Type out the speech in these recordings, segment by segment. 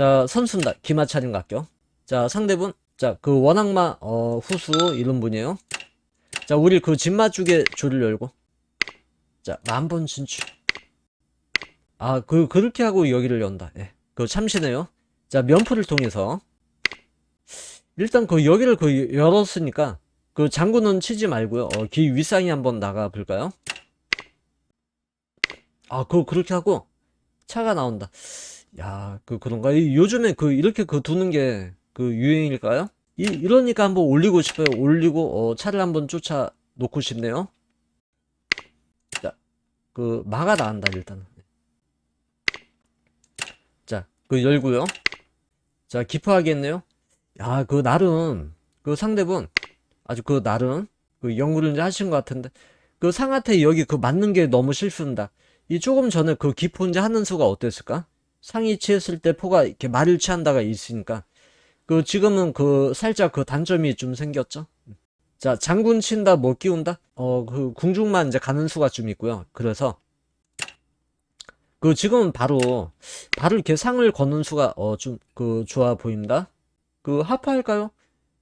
자, 선수입니다. 기마차림 각격. 자, 상대분. 자, 그 원악마, 어, 후수 이런 분이에요. 자, 우리 그 진마 쪽에 줄을 열고. 자, 만번 진출. 아, 그, 그렇게 하고 여기를 연다. 예. 그 참신해요. 자, 면포를 통해서. 일단 그 여기를 그 열었으니까 그 장구는 치지 말고요. 어, 기 윗상이 한번 나가 볼까요? 아, 그 그렇게 하고 차가 나온다. 야, 그 그런가? 이 요즘에 그 이렇게 그 두는 게 그 유행일까요? 이 이러니까 한번 올리고 싶어요. 올리고 어, 차를 한번 쫓아 놓고 싶네요. 자, 그 마가 나간다 일단은. 자, 그 열고요. 자, 기포하게 했네요. 야, 그 나름 그 상대분 아주 그 나름 그 연구를 이제 하신 것 같은데 그 상한테 여기 그 맞는 게 너무 실수입니다. 이 조금 전에 그 기포 이제 하는 수가 어땠을까? 상이 취했을 때 포가 이렇게 말을 취한다가 있으니까 그 지금은 그 살짝 그 단점이 좀 생겼죠. 자 장군 친다 뭐 끼운다 어 그 궁중만 이제 가는 수가 좀 있고요. 그래서 그 지금은 바로 바로 이렇게 상을 거는 수가 어 좀 그 좋아 보입니다. 그 하프할까요?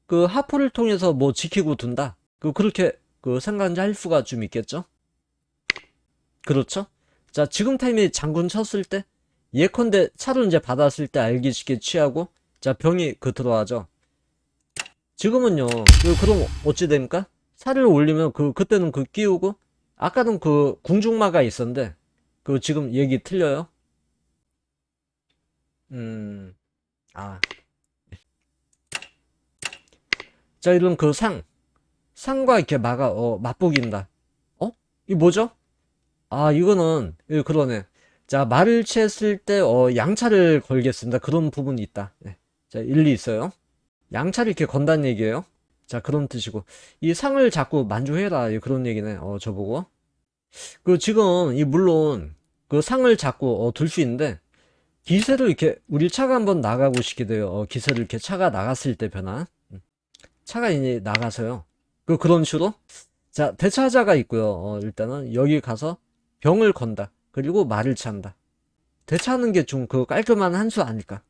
그 하프를 통해서 뭐 지키고 둔다. 그 그렇게 그 생각을 할 수가 좀 있겠죠. 그렇죠? 자 지금 타임에 장군 쳤을 때 예컨대 차를 이제 받았을 때 알기 쉽게 취하고 자 병이 그 들어가죠. 지금은요. 그 그럼 어찌 됩니까? 차를 올리면 그 그때는 그 끼우고 아까는 그 궁중마가 있었는데 그 지금 얘기 틀려요. 음. 아. 자, 이런 그 상. 상과 이렇게 마가, 어, 맞보긴다. 어? 이 뭐죠? 아, 이거는, 예, 그러네. 자, 말을 취했을 때, 어, 양차를 걸겠습니다. 그런 부분이 있다. 예. 자, 일리 있어요. 양차를 이렇게 건다는 얘기예요. 자, 그런 뜻이고. 이 상을 자꾸 만족해라. 예, 그런 얘기네. 어, 저보고. 그, 지금, 이, 물론, 그 상을 자꾸, 어, 둘수 있는데, 기세를 이렇게, 우리 차가 한번 나가고 싶게 돼요. 어, 기세를 이렇게 차가 나갔을 때 변화. 음. 차가 이제 나가서요. 그 그런 식으로 자 대차자가 있고요. 어, 일단은 여기 가서 병을 건다. 그리고 말을 찬다. 대차하는 게 좀 그 깔끔한 한 수 아닐까?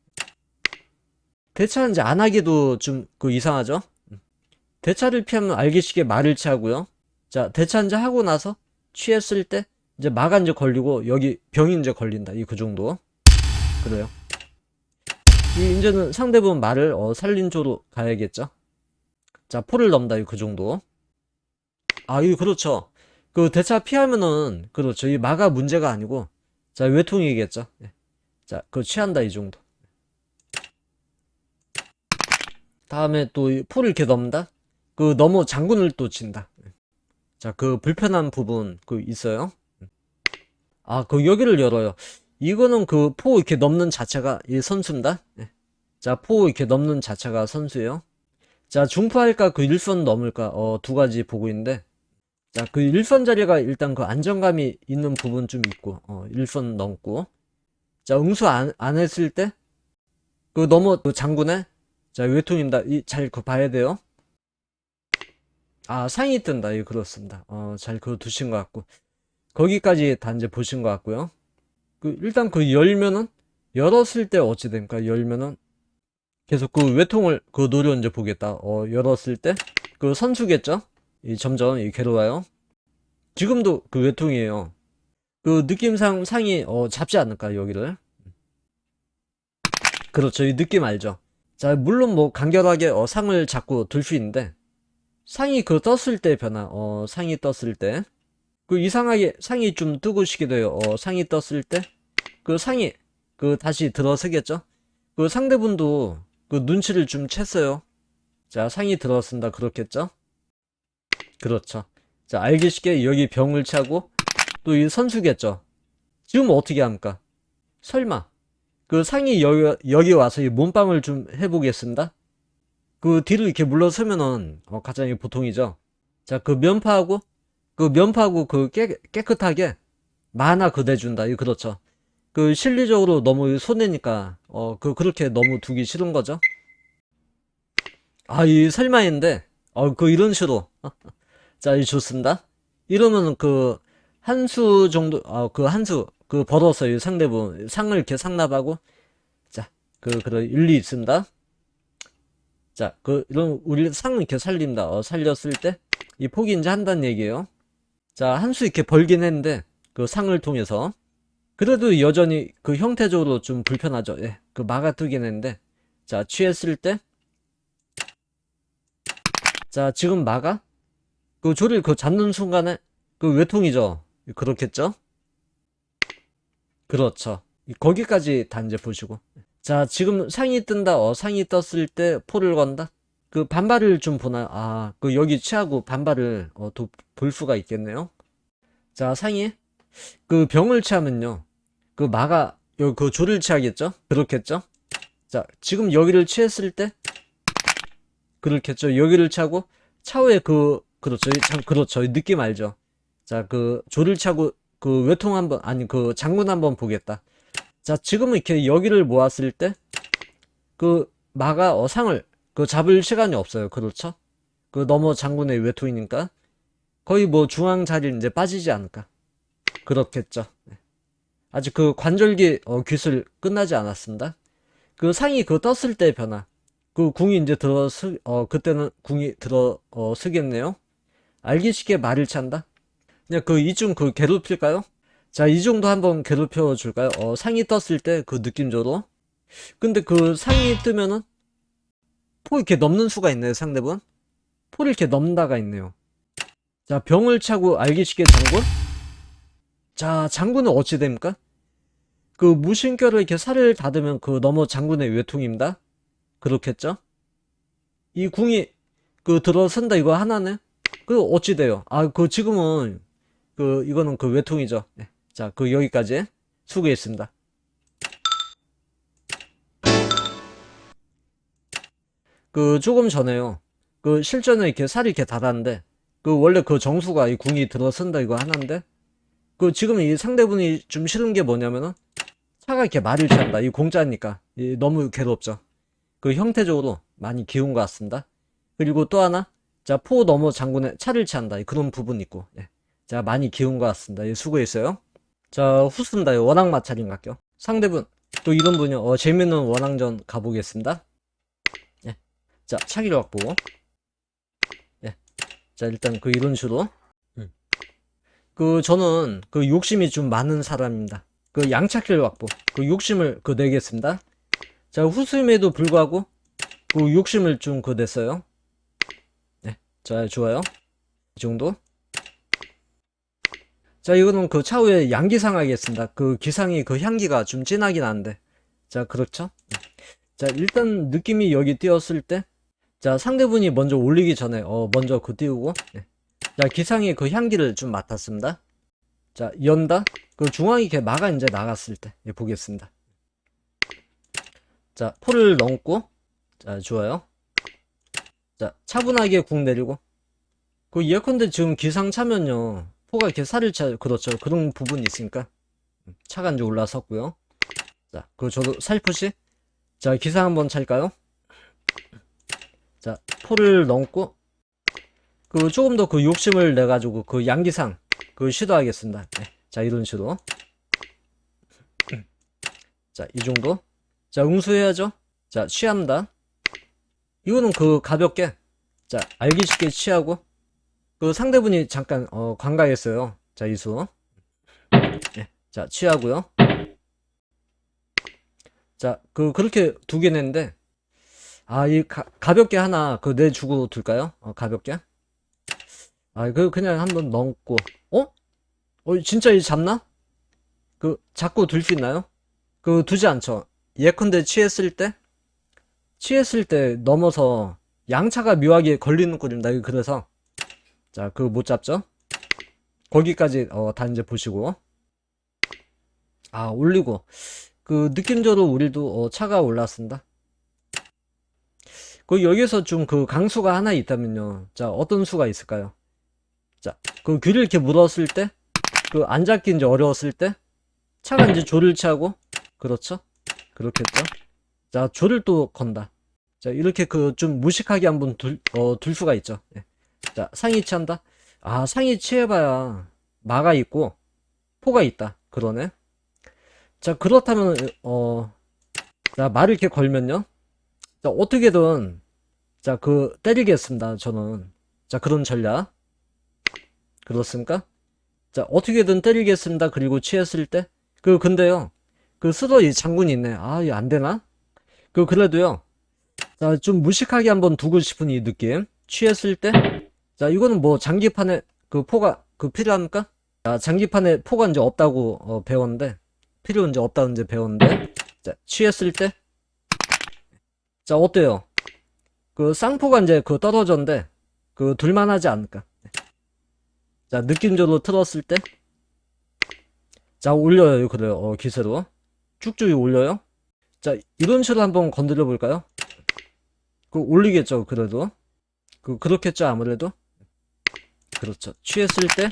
대차 이제 안 하기도 좀 그 이상하죠? 음. 대차를 피하면 알기식에 말을 취하고요. 자 대차 이제 하고 나서 취했을 때 이제 마가 이제 걸리고 여기 병이 이제 걸린다. 이 그 정도. 그래요. 이 이제는 상대분 말을 어, 살린 쪽으로 가야겠죠? 자, 포를 넘다, 그 정도. 아, 이거 그렇죠. 그 대차 피하면은, 그렇죠. 이 마가 문제가 아니고, 자, 외통이겠죠. 예. 자, 그 취한다, 이 정도. 다음에 또이 포를 이렇게 넘다? 그 넘어 장군을 또 친다. 예. 자, 그 불편한 부분, 그 있어요. 아, 그 여기를 열어요. 이거는 그 포 이렇게 넘는 자체가 이 선수입니다. 예. 자, 포 이렇게 넘는 자체가 선수예요. 자, 중파할까, 그 일선 넘을까, 어, 두 가지 보고 있는데, 자, 그 일선 자리가 일단 그 안정감이 있는 부분 좀 있고, 어, 일선 넘고, 자, 응수 안, 안 했을 때, 그 넘어, 그 장군에, 자, 외통입니다. 이, 잘 그 봐야 돼요. 아, 상이 뜬다. 예, 그렇습니다. 어, 잘 그거 두신 것 같고, 거기까지 다 이제 보신 것 같고요. 그, 일단 그 열면은, 열었을 때 어찌 됩니까? 열면은, 계속 그 외통을 그 노려 이제 보겠다. 어, 열었을 때 그 선수겠죠? 이 점점 이 괴로워요. 지금도 그 외통이에요. 그 느낌상 상이 어, 잡지 않을까 여기를. 그렇죠. 이 느낌 알죠? 자, 물론 뭐 간결하게 어, 상을 잡고 들 수 있는데 상이 그 떴을 때 변화. 어, 상이 떴을 때. 그 이상하게 상이 좀 뜨고 시게 돼요. 어, 상이 떴을 때 그 상이 그 다시 들어서겠죠? 그 상대분도 그 눈치를 좀 챘어요. 자, 상이 들어선다 그렇겠죠? 그렇죠. 자, 알기 쉽게 여기 병을 차고 또 이 선수겠죠. 지금 어떻게 합니까? 설마 그 상이 여기, 여기 와서 이 몸빵을 좀 해보겠습니다. 그 뒤로 이렇게 물러서면은 어, 가장 보통이죠. 자, 그 면파하고 그 면파하고 그 깨, 깨끗하게 만화 그대준다. 이 그렇죠. 그 실리적으로 너무 손해니까 어 그 그렇게 너무 두기 싫은 거죠. 아 이 설마인데 어 그 이런 식으로 자이 좋습니다. 이러면 그 한 수 정도 어그 한 수 그 벌어서 이 상대분 상을 이렇게 상납하고 자 그, 그런 일리 있습니다. 자, 그, 이런, 우리 상을 이렇게 살린다. 어, 살렸을 때, 이 폭이 이제 한다는 얘기예요. 자, 한 수 이렇게 벌긴 했는데, 그 상을 통해서. 그래도 여전히 그 형태적으로 좀 불편하죠. 예, 그 막아뜨긴 했는데. 자, 취했을 때. 자, 지금 막아? 그 조를 그 잡는 순간에, 그 외통이죠. 그렇겠죠? 그렇죠. 거기까지 다 이제 보시고. 자, 지금 상이 뜬다. 어, 상이 떴을 때 포를 건다. 그 반발을 좀 보나요? 아, 그 여기 취하고 반발을 어, 또볼 수가 있겠네요. 자, 상이 그 병을 취하면요. 그 마가 여기 그 조를 취하겠죠? 그렇겠죠? 자, 지금 여기를 취했을 때 그렇겠죠? 여기를 취하고 차후에 그 그렇죠. 참 그렇죠. 이 느낌 알죠? 자, 그 조를 취하고 그 외통 한번 아니 그 장군 한번 보겠다. 자, 지금은 이렇게 여기를 모았을 때 그 마가 어, 상을 그 잡을 시간이 없어요. 그렇죠? 그 넘어 장군의 외통이니까 거의 뭐 중앙 자리 이제 빠지지 않을까. 그렇겠죠. 네. 아직 그 관절기 어, 기술 끝나지 않았습니다. 그 상이 그 떴을 때 변화. 그 궁이 이제 들어 스, 어, 그때는 궁이 들어 어, 쓰겠네요. 알기 쉽게 말을 찬다. 그냥 그 이중 그 괴롭힐까요? 자, 이 정도 한번 괴롭혀 줄까요? 어, 상이 떴을 때 그 느낌적으로. 근데 그 상이 뜨면은 포 이렇게 넘는 수가 있네요, 상대분. 포를 이렇게 넘다가 있네요. 자, 병을 차고 알기 쉽게 장군? 자, 장군은 어찌 됩니까? 그 무신결을 이렇게 살을 닫으면 그 넘어 장군의 외통입니다. 그렇겠죠? 이 궁이 그 들어선다 이거 하나네? 그 어찌 돼요? 아, 그 지금은 그 이거는 그 외통이죠. 네. 자, 그 여기까지 수고했습니다. 그 조금 전에요. 그 실전에 이렇게 살이 이렇게 닿았는데 그 원래 그 정수가 이 궁이 들어선다 이거 하나인데 그 지금 이 상대분이 좀 싫은 게 뭐냐면은 차가 이렇게 말을 찬다. 이 공짜니까 이 너무 괴롭죠. 그 형태적으로 많이 기운 것 같습니다. 그리고 또 하나 자 포 넘어 장군에 차를 취한다. 그런 부분 있고 예. 자 많이 기운 것 같습니다. 예, 수고했어요. 자 후순다. 원앙 마찰인 같죠. 상대분 또 이런 분이요. 어, 재밌는 원앙전 가보겠습니다. 예. 자 차기를 확보. 예. 자 일단 그 이런 식으로. 음. 그 저는 그 욕심이 좀 많은 사람입니다. 그 양차길 확보. 그 욕심을 그 내겠습니다. 자 후수임에도 불구하고 그 욕심을 좀 그 냈어요. 네. 자 좋아요. 이 정도. 자, 이거는 그 차후에 양기상 하겠습니다. 그 기상이 그 향기가 좀 진하긴 한데. 자, 그렇죠? 자, 일단 느낌이 여기 띄었을 때. 자, 상대분이 먼저 올리기 전에, 어, 먼저 그 띄우고. 네. 자, 기상이 그 향기를 좀 맡았습니다. 자, 연다. 그 중앙이 이렇게 막아 이제 나갔을 때. 예, 보겠습니다. 자, 포를 넘고. 자, 좋아요. 자, 차분하게 궁 내리고. 그 예컨대 지금 기상 차면요. 포가 이렇게 살을 차, 그렇죠. 그런 부분이 있으니까. 차가 이제 올라섰고요. 자, 그 저도 살푸시. 자, 기상 한번 찰까요? 자, 포를 넘고, 그 조금 더 그 욕심을 내가지고 그 양기상, 그 시도하겠습니다. 네. 자, 이런 식으로. 자, 이 정도. 자, 응수해야죠. 자, 취합니다. 이거는 그 가볍게, 자, 알기 쉽게 취하고, 그 상대분이 잠깐 어, 관가했어요. 자 이수. 네. 자 취하고요. 자그 그렇게 두 개 냈는데 아이 가볍게 하나 그 내주고 둘까요? 어, 가볍게. 아 그 그냥 한번 넘고 어? 어 진짜 이 잡나? 그 잡고 둘 수 있나요? 그 두지 않죠. 예컨대 취했을 때 취했을 때 넘어서 양차가 묘하게 걸리는 꼴입니다. 그래서 자, 그거 못 잡죠? 거기까지, 어, 다 이제 보시고. 아, 올리고. 그, 느낌적으로 우리도, 어, 차가 올랐습니다. 그, 여기서 좀 그 강수가 하나 있다면요. 자, 어떤 수가 있을까요? 자, 그 귀를 이렇게 물었을 때, 그, 안 잡기 이제 어려웠을 때, 차가 이제 조를 취하고, 그렇죠? 그렇겠죠? 자, 조를 또 건다. 자, 이렇게 그, 좀 무식하게 한번 둘, 어, 둘 수가 있죠. 예. 자, 상위 취한다? 아, 상위 취해봐야 마가 있고 포가 있다. 그러네. 자, 그렇다면, 어, 자, 말을 이렇게 걸면요. 자, 어떻게든, 자, 그, 때리겠습니다, 저는. 자, 그런 전략. 그렇습니까? 자, 어떻게든 때리겠습니다. 그리고 취했을 때. 그, 근데요. 그, 스더 이 장군이 있네. 아, 이거 안 되나? 그, 그래도요. 자, 좀 무식하게 한번 두고 싶은 이 느낌. 취했을 때. 자, 이거는 뭐, 장기판에 그 포가, 그 필요합니까? 자, 장기판에 포가 이제 없다고 어, 배웠는데. 필요 이제 없다고 이제 배웠는데. 자, 취했을 때. 자, 어때요? 그 쌍포가 이제 그 떨어졌는데, 그 둘만 하지 않을까? 자, 느낌적으로 틀었을 때. 자, 올려요. 그래요. 어, 기세로. 쭉쭉 올려요. 자, 이런 식으로 한번 건드려 볼까요? 그 올리겠죠, 그래도. 그, 그렇겠죠, 아무래도. 그렇죠. 취했을 때.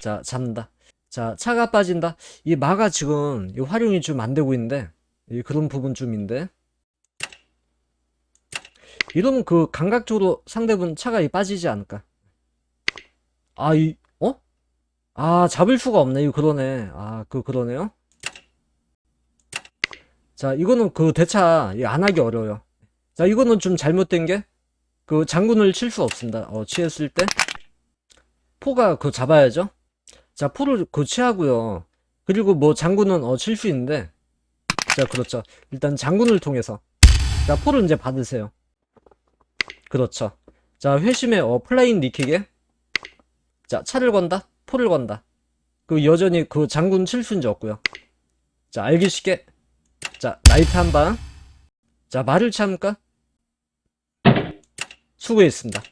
자, 잡는다. 자, 차가 빠진다. 이 마가 지금 이 활용이 좀 안 되고 있는데, 이 그런 부분 좀인데. 이러면 그 감각적으로 상대분 차가 이 빠지지 않을까? 아, 이, 어? 아, 잡을 수가 없네. 이거 그러네. 아, 그, 그러네요. 자, 이거는 그 대차 이안 하기 어려워요. 자, 이거는 좀 잘못된 게, 그 장군을 칠 수 없습니다. 어, 취했을 때. 포가 그 잡아야죠. 자, 포를 그 취하고요. 그리고 뭐 장군은 어, 칠 수 있는데, 자, 그렇죠. 일단 장군을 통해서. 자, 포를 이제 받으세요. 그렇죠. 자, 회심의 어, 플라잉 니킥에 자, 차를 건다? 포를 건다. 그 여전히 그 장군 칠 수는 없고요. 자, 알기 쉽게. 자, 나이트 한 방. 자, 말을 참을까? 수고했습니다.